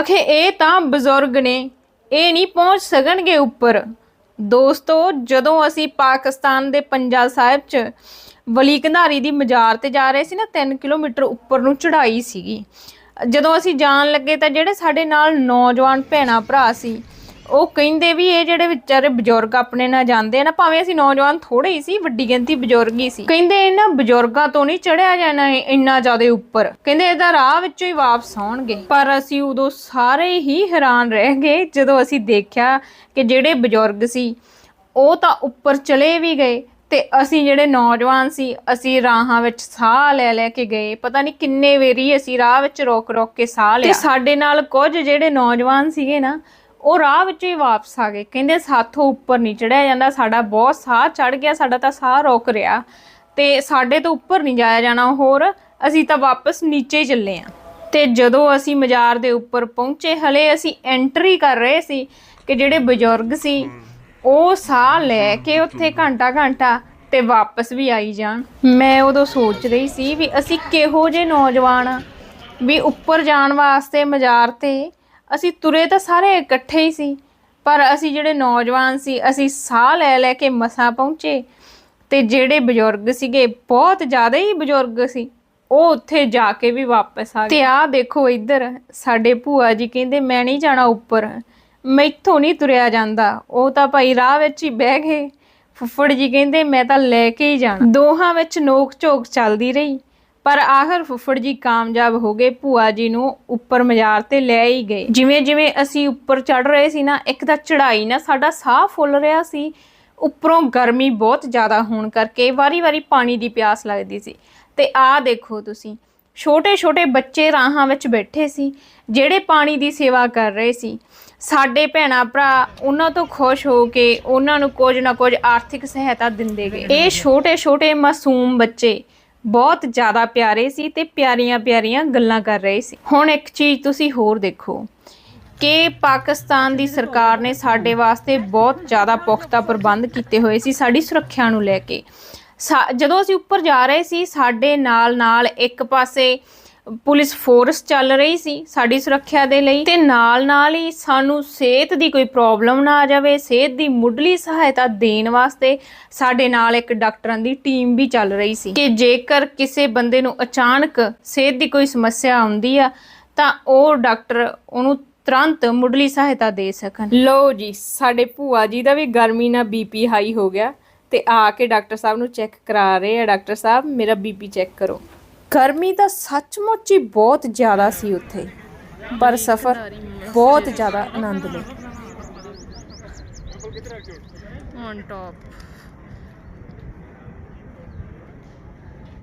ਅਖੇ ਇਹ ਤਾਂ ਬਜ਼ੁਰਗ ਨੇ, ਇਹ ਨਹੀਂ ਪਹੁੰਚ ਸਕਣਗੇ ਉੱਪਰ। ਦੋਸਤੋ, ਜਦੋਂ ਅਸੀਂ ਪਾਕਿਸਤਾਨ ਦੇ ਪੰਜਾ ਸਾਹਿਬ ਚ ਵਲੀ ਕੰਧਾਰੀ ਦੀ ਮਜ਼ਾਰ ਤੇ ਜਾ ਰਹੇ ਸੀ ਨਾ 3 ਕਿਲੋਮੀਟਰ ਉੱਪਰ ਨੂੰ ਚੜ੍ਹਾਈ ਸੀਗੀ। ਜਦੋਂ ਅਸੀਂ ਜਾਣ ਲੱਗੇ ਤਾਂ ਜਿਹੜੇ ਸਾਡੇ ਨਾਲ ਨੌਜਵਾਨ ਭੈਣਾ ਭਰਾ ਸੀ ਉਹ ਕਹਿੰਦੇ ਵੀ ਇਹ ਜਿਹੜੇ ਵਿਚਾਰੇ ਬਜ਼ੁਰਗ ਆਪਣੇ ਨਾਲ ਜਾਂਦੇ ਨਾ ਭਾਵੇਂ ਅਸੀਂ ਨੌਜਵਾਨ ਥੋੜੇ ਹੀ ਸੀ ਵੱਡੀ ਗਿਣਤੀ ਬਜ਼ੁਰਗ ਹੀ ਸੀ। ਕਹਿੰਦੇ ਇਹਨਾਂ ਬਜ਼ੁਰਗਾਂ ਤੋਂ ਨਹੀਂ ਚੜਿਆ ਜਾਣਾ ਇੰਨਾ ਜ਼ਿਆਦਾ ਉੱਪਰ। ਕਹਿੰਦੇ ਇਹਦਾ ਰਾਹ ਵਿੱਚੋਂ ਹੀ ਵਾਪਸ ਆਉਣਗੇ। ਪਰ ਅਸੀਂ ਉਦੋਂ ਸਾਰੇ ਹੀ ਹੈਰਾਨ ਰਹਿ ਗਏ ਜਦੋਂ ਅਸੀਂ ਦੇਖਿਆ ਕਿ ਜਿਹੜੇ ਬਜ਼ੁਰਗ ਸੀ ਉਹ ਤਾਂ ਉੱਪਰ ਚਲੇ ਵੀ ਗਏ ਤੇ ਅਸੀਂ ਜਿਹੜੇ ਨੌਜਵਾਨ ਸੀ ਅਸੀਂ ਰਾਹਾਂ ਵਿੱਚ ਸਾਹ ਲੈ ਲੈ ਕੇ ਗਏ। ਪਤਾ ਨਹੀਂ ਕਿੰਨੇ ਵੇਰੀ ਅਸੀਂ ਰਾਹ ਵਿੱਚ ਰੋਕ ਰੋਕ ਕੇ ਸਾਹ ਲਿਆ। ਤੇ ਸਾਡੇ ਨਾਲ ਕੁਝ ਜਿਹੜੇ ਨੌਜਵਾਨ ਸੀਗੇ ਨਾ ਉਹ ਰਾਹ ਵਿੱਚ ਹੀ ਵਾਪਸ ਆ ਗਏ। ਕਹਿੰਦੇ ਸਾਥੋਂ ਉੱਪਰ ਨਹੀਂ ਚੜਿਆ ਜਾਂਦਾ, ਸਾਡਾ ਬਹੁਤ ਸਾਹ ਚੜ ਗਿਆ, ਸਾਡਾ ਤਾਂ ਸਾਹ ਰੁਕ ਰਿਹਾ। ਤੇ ਸਾਡੇ ਤੋਂ ਉੱਪਰ ਨਹੀਂ ਜਾਇਆ ਜਾਣਾ ਹੋਰ, ਅਸੀਂ ਤਾਂ ਵਾਪਸ ਨੀਚੇ ਹੀ ਚੱਲੇ ਆ। ਤੇ ਜਦੋਂ ਅਸੀਂ ਮਜ਼ਾਰ ਦੇ ਉੱਪਰ ਪਹੁੰਚੇ, ਹਲੇ ਅਸੀਂ ਐਂਟਰੀ ਕਰ ਰਹੇ ਸੀ ਕਿ ਜਿਹੜੇ ਬਜ਼ੁਰਗ ਸੀ, ਉਹ ਸਾਹ ਲੈ ਕੇ ਉੱਥੇ ਘੰਟਾ ਘੰਟਾ ਤੇ ਵਾਪਸ ਵੀ ਆਈ ਜਾਣ। ਮੈਂ ਉਦੋਂ ਸੋਚ ਰਹੀ ਸੀ ਵੀ ਅਸੀਂ ਕਿਹੋ ਜਿਹੇ ਨੌਜਵਾਨ ਆ, ਵੀ ਉੱਪਰ ਜਾਣ ਵਾਸਤੇ ਮਜ਼ਾਰ ਤੇ ਅਸੀਂ ਤੁਰੇ ਤਾਂ ਸਾਰੇ ਇਕੱਠੇ ਹੀ ਸੀ, ਪਰ ਅਸੀਂ ਜਿਹੜੇ ਨੌਜਵਾਨ ਸੀ, ਅਸੀਂ ਸਾਹ ਲੈ ਲੈ ਕੇ ਮਸਾਂ ਪਹੁੰਚੇ ਤੇ ਜਿਹੜੇ ਬਜ਼ੁਰਗ ਸੀਗੇ, ਬਹੁਤ ਜ਼ਿਆਦਾ ਹੀ ਬਜ਼ੁਰਗ ਸੀ, ਉਹ ਉੱਥੇ ਜਾ ਕੇ ਵੀ ਵਾਪਸ ਆ ਗਏ। ਤੇ ਆਹ ਦੇਖੋ ਇੱਧਰ, ਸਾਡੇ ਭੂਆ ਜੀ ਕਹਿੰਦੇ, ਮੈਂ ਨਹੀਂ ਜਾਣਾ ਉੱਪਰ ਮੈਥੋਂ ਨਹੀਂ ਤੁਰਿਆ ਜਾਂਦਾ। ਉਹ ਤਾਂ ਭਾਈ ਰਾਹ ਵਿੱਚ ਹੀ ਬਹਿ ਗਏ। ਫੁੱਫੜ ਜੀ ਕਹਿੰਦੇ, ਮੈਂ ਤਾਂ ਲੈ ਕੇ ਹੀ ਜਾਣਾ। ਦੋਹਾਂ ਵਿੱਚ ਨੋਕ ਝੋਕ ਚੱਲਦੀ ਰਹੀ। ਪਰ ਆਖਰ ਫੁੱਫੜ ਜੀ ਕਾਮਯਾਬ ਹੋ ਗਏ, ਭੂਆ ਜੀ ਨੂੰ ਉੱਪਰ ਮਜ਼ਾਰ ਤੇ ਲੈ ਹੀ ਗਏ। ਜਿਵੇਂ ਜਿਵੇਂ ਅਸੀਂ ਉੱਪਰ ਚੜ ਰਹੇ ਸੀ ਨਾ, ਇੱਕ ਤਾਂ ਚੜਾਈ ਨਾ ਸਾਡਾ ਸਾਹ ਫੁੱਲ ਰਿਹਾ ਸੀ। ਉੱਪਰੋਂ ਗਰਮੀ ਬਹੁਤ ਜ਼ਿਆਦਾ ਹੋਣ ਕਰਕੇ ਵਾਰੀ-ਵਾਰੀ ਪਾਣੀ ਦੀ ਪਿਆਸ ਲੱਗਦੀ ਸੀ। ਤੇ ਆਹ ਦੇਖੋ ਤੁਸੀਂ ਛੋਟੇ-ਛੋਟੇ ਬੱਚੇ ਰਾਹਾਂ ਵਿੱਚ ਬੈਠੇ ਸੀ, ਜਿਹੜੇ ਪਾਣੀ ਦੀ ਸੇਵਾ ਕਰ ਰਹੇ ਸੀ। ਸਾਡੇ ਭੈਣਾ ਭਰਾ ਉਹਨਾਂ ਤੋਂ ਖੁਸ਼ ਹੋ ਕੇ ਉਹਨਾਂ ਨੂੰ ਕੁਝ ਨਾ ਕੁਝ ਆਰਥਿਕ ਸਹਾਇਤਾ ਦਿੰਦੇ ਗਏ। ਇਹ ਛੋਟੇ-ਛੋਟੇ ਮਾਸੂਮ ਬੱਚੇ ਬਹੁਤ ਜ਼ਿਆਦਾ ਪਿਆਰੇ ਸੀ ਤੇ ਪਿਆਰੀਆਂ-ਪਿਆਰੀਆਂ ਗੱਲਾਂ ਕਰ ਰਹੇ ਸੀ। ਹੁਣ ਇੱਕ ਚੀਜ਼ ਤੁਸੀਂ ਹੋਰ ਦੇਖੋ ਕਿ ਪਾਕਿਸਤਾਨ ਦੀ ਸਰਕਾਰ ਨੇ ਸਾਡੇ ਵਾਸਤੇ ਬਹੁਤ ਜ਼ਿਆਦਾ ਪੁਖਤਾ ਪ੍ਰਬੰਧ ਕੀਤੇ ਹੋਏ ਸੀ ਸਾਡੀ ਸੁਰੱਖਿਆ ਨੂੰ ਲੈ ਕੇ। ਸਾ- ਜਦੋਂ ਅਸੀਂ ਉੱਪਰ ਜਾ ਰਹੇ ਸੀ, ਸਾਡੇ ਨਾਲ ਨਾਲ ਇੱਕ ਪਾਸੇ ਪੁਲਿਸ ਫੋਰਸ ਚੱਲ ਰਹੀ ਸੀ ਸਾਡੀ ਸੁਰੱਖਿਆ ਦੇ ਲਈ ਤੇ ਨਾਲ ਨਾਲ ਹੀ ਸਾਨੂੰ ਸਿਹਤ ਦੀ ਕੋਈ ਪ੍ਰੋਬਲਮ ਨਾ ਆ ਜਾਵੇ, ਸਿਹਤ ਦੀ ਮੁੱਢਲੀ ਸਹਾਇਤਾ ਦੇਣ ਵਾਸਤੇ ਸਾਡੇ ਨਾਲ ਇੱਕ ਡਾਕਟਰਾਂ ਦੀ ਟੀਮ ਵੀ ਚੱਲ ਰਹੀ ਸੀ ਕਿ ਜੇਕਰ ਕਿਸੇ ਬੰਦੇ ਨੂੰ ਅਚਾਨਕ ਸਿਹਤ ਦੀ ਕੋਈ ਸਮੱਸਿਆ ਆਉਂਦੀ ਆ, ਤਾਂ ਉਹ ਡਾਕਟਰ ਉਹਨੂੰ ਤੁਰੰਤ ਮੁੱਢਲੀ ਸਹਾਇਤਾ ਦੇ ਸਕਣ। ਲਓ ਜੀ, ਸਾਡੇ ਭੂਆ ਜੀ ਦਾ ਵੀ ਗਰਮੀ ਨਾਲ ਬੀਪੀ ਹਾਈ ਹੋ ਗਿਆ ਤੇ ਆ ਕੇ ਡਾਕਟਰ ਸਾਹਿਬ ਨੂੰ ਚੈੱਕ ਕਰਾ ਰਹੇ ਆ। ਡਾਕਟਰ ਸਾਹਿਬ, ਮੇਰਾ ਬੀਪੀ ਚੈੱਕ ਕਰੋ। ਗਰਮੀ ਤਾਂ ਸੱਚਮੁੱਚ ਹੀ ਬਹੁਤ ਜ਼ਿਆਦਾ ਸੀ ਉੱਥੇ, ਪਰ ਸਫ਼ਰ ਬਹੁਤ ਜ਼ਿਆਦਾ ਆਨੰਦਮਈ on top